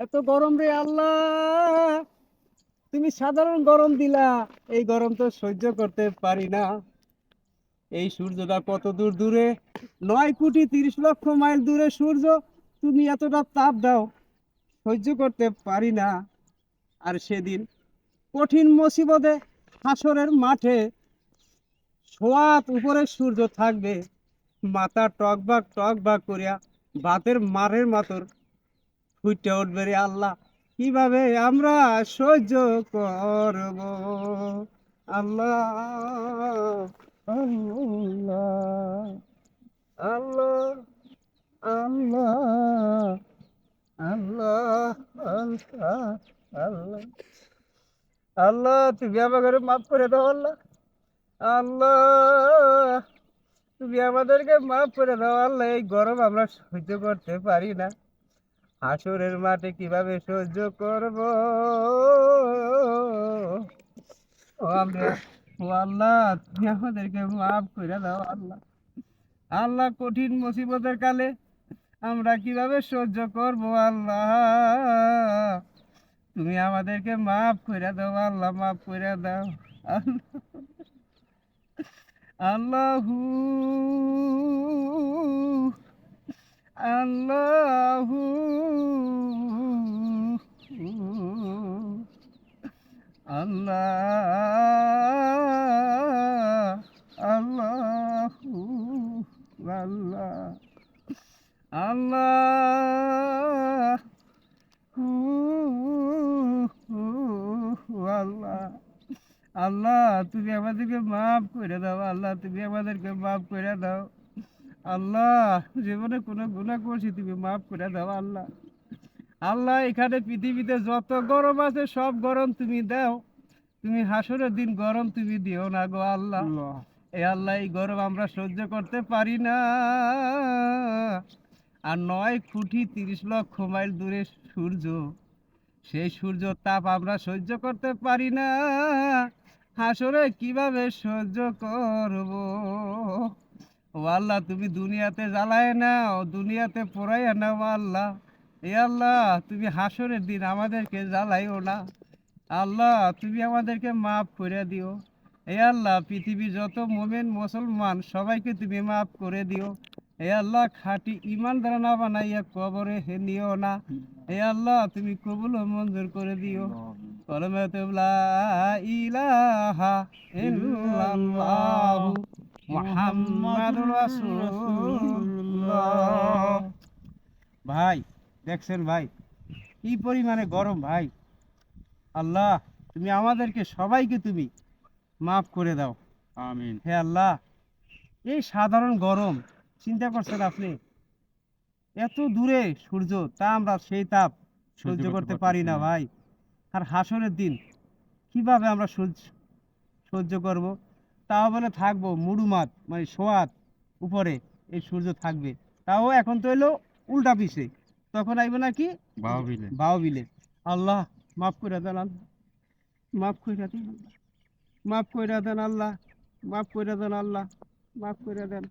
এত গরম রে আল্লাহ। তুমি সাধারণ গরম দিলা। এই গরম তো সহ্য করতে পারি না। এই সূর্যটা কত দূর দূরে? নয় কোটি তিরিশ লক্ষ মাইল দূরে সূর্য। তুমি এতটা তাপ দাও। সহ্য করতে পারি না। আর সেদিন কঠিন মুসিবতে হাসরের মাঠে সোয়াত উপরে সূর্য থাকবে। মাথা টকবাক টকবাক করিয়া ভাতের মারের মাতর ফুটে উঠবে রে আল্লাহ। কীভাবে আমরা সহ্য করব? আল্লাহ আল্লাহ আল্লাহ আল্লাহ আল্লাহ আল্লাহ আল্লাহ আল্লাহ তুমি আমাকে মাফ করে দাও আল্লাহ। আল্লাহ, তুমি আমাদেরকে মাফ করে দাও আল্লাহ। এই গরম আমরা সহ্য করতে পারি না। হাসরের মাঠে কীভাবে সহ্য করব? ও আমরা ও আল্লাহ, তুমি আমাদেরকে মাফ করে দাও, আল্লাহ। আল্লাহ, কঠিন মুসিবতের কালে আমরা কীভাবে সহ্য করব, আল্লাহ? তুমি আমাদেরকে মাফ করে দাও, আল্লাহ, মাফ করে দাও। আল্লাহু আল্লাহু আল্লাহ, আল্লাহু আল্লাহ আল্লাহ আল্লাহ। আল্লাহ, তুমি আমাদেরকে মাফ করে দাও, আল্লাহ, তুমি আমাদেরকে মাফ করে দাও। আল্লাহ, জীবনে কোনো গুণা করছি, তুমি মাফ করে দাও, আল্লাহ। আল্লাহ, এখানে পৃথিবীতে যত গরম আছে, সব গরম তুমি দাও। তুমি হাসরের দিন গরম তুমি দিও না গো আল্লাহ। এ আল্লাহ এই গরম আমরা সহ্য করতে পারি না। আর নয় কোটি তিরিশ লক্ষ মাইল দূরে সূর্য সেই সূর্য তাপ আমরা সহ্য করতে পারি না। হাসরে কীভাবে সহ্য করব? ও আল্লাহ তুমি দুনিয়াতে জ্বালায় নাও দুনিয়াতে পড়াইয়া নাও আল্লাহ। এ আল্লাহ তুমি হাসরের দিন আমাদেরকে জ্বালাইও না। আল্লাহ, তুমি আমাদেরকে মাফ করে দিও। এ আল্লাহ, পৃথিবী যত মোমেন, মুসলমান, সবাইকে তুমি মাফ করে দিও। এ আল্লাহ, খাঁটি ইমান দ্বারা না বানাইয়া কবরে হে নিও না। এ আল্লাহ, তুমি কবুল মঞ্জুর করে দিও। কলমে লা ইলাহা ইল্লাল্লাহু মুহাম্মাদুর রাসূলুল্লাহ। ভাই, দেখছেন ভাই? কি পরিমাণে গরম ভাই? আল্লাহ তুমি আমাদেরকে সবাইকে তুমি মাফ করে দাও। আমিন। হে আল্লাহ এই সাধারণ গরম চিন্তা করছেন আপনি? এত দূরে সূর্য তা আমরা সেই তাপ সহ্য করতে পারি না ভাই। আর হাসরের দিন কীভাবে আমরা সহ্য সহ্য করব? তাও বলে থাকব মুড়ুমাত মানে সোয়াত উপরে এই সূর্য থাকবে। তাও এখন তো এলো উল্টা পিছে। তখন আইব নাকি? বাহুবিলে। বাও বিলে আল্লাহ মাফ করে দেন আল্লাহ। মাফ করে দেন আল্লাহ। মাফ করে দেন আল্লাহ। মাফ করে দেন আল্লাহ। মাফ করে দেন।